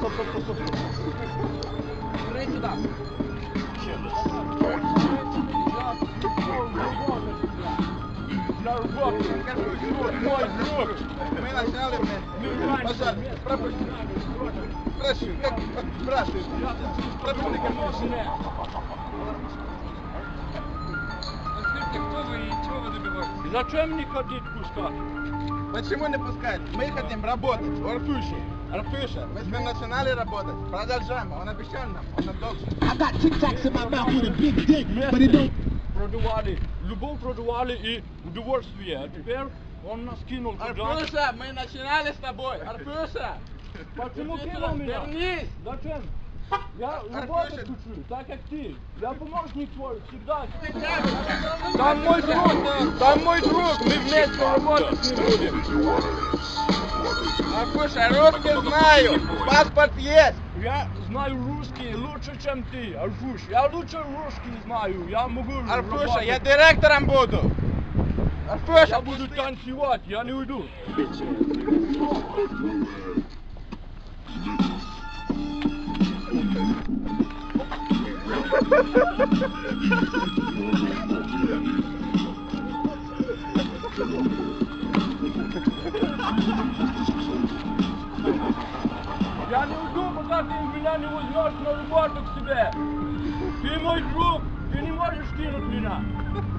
Стоп, стоп, стоп, стоп. Смотри сюда. Мы начали, блядь. Пожалуйста, пропусти. Прошу, как спрашиваю. Пропусти, конечно. Кто вы и чего вы добиваетесь? Зачем не ходить пускать? Почему не пускать? Мы хотим работать. Арфюша, Арфюша, мы с ним начинали работать. Продолжаем. Он обещал нам, он нам должен. I got Tic Tacs in my mouth with a big dick, but it don't. Продували, любовь продували и удовольствие. А теперь он нас кинул туда. Арфюша, мы начинали с тобой. Арфюша! Почему кинул меня? Вернись! Зачем? Я работать хочу, так как ты. Я помощник твой, всегда. Там мой друг, там мой друг, мы вместе работать не будем. Арфюша, русский знаю, паспорт есть. Я знаю русский лучше, чем ты, Арфуш. Я лучше русский знаю. Я могу Арфюша, я работать. директором буду. Арфюша, Я буду танцевать, я не уйду. Я не уйду, пока ты меня не возьмешь на работу к себе. Ты мой друг, ты не можешь кинуть меня.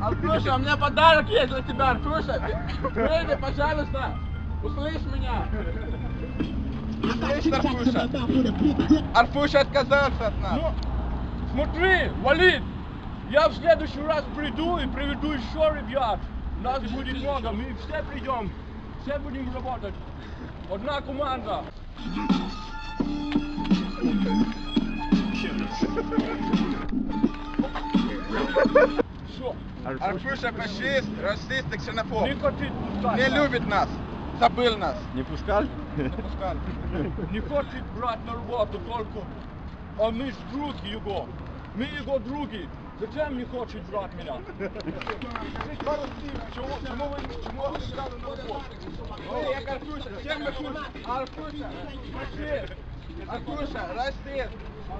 Арфюша, у меня подарок есть для тебя, Арфюша. Выйди, пожалуйста. Услышь меня. Услышь, dick. Арфюша отказался от нас. Ну, смотри, Валид, я в следующий раз приду и приведу еще ребят. Нас будет много, мы все придем, все будем работать. Одна команда. Арфюша фашист, расист и ксенофоб. не любит нас. Забыл нас. Не пускали? Не пускали. Не хочет брать на работу только. А мы ж други его. Мы его други. Зачем не хочет брать меня? Скажите пару слів, чому, чому ви, чому ви не дали на роботу? Ой, як Арфюша, всем мы кушаем. Арфюша, фашист. Арфюша, расист.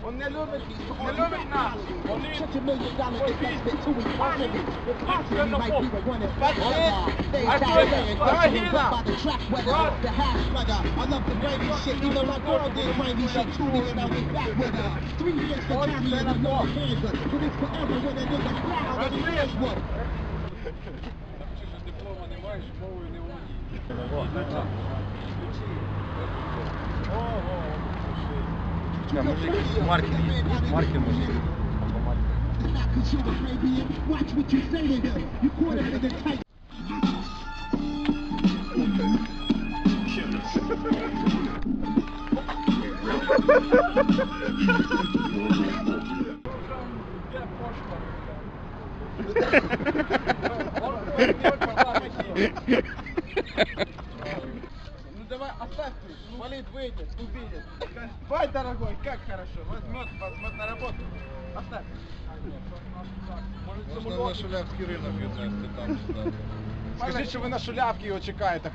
Он не любит, не любит нас. Вони Such a million dollar investment to his family. Possibly might be the one that But all this- our days I out feel- there and I questioning hear what that. about the track weather, the hash slugger. I love the gravy shit, even my girl did gravy shit. Two weeks now we back with her. Three years to carry in a long Kansas. But it's forever when a nigga proud of his hands one. Чи ж диплома не маєш, мовою не володієш. Да, може якісь марки є. Марки може. Або марки. It's not cause you're Arabian. Watch what you say to them. You caught a nigga tight. Ну давай, оставь ты. Валид выйдет, увидит. Скажет, Бай, дорогой, как хорошо. Возьмет, возьмет на работу. Оставь. Можна на Шулявський ринок віднести там сюди. Скажіть, що ви на шулявки його чекаєте.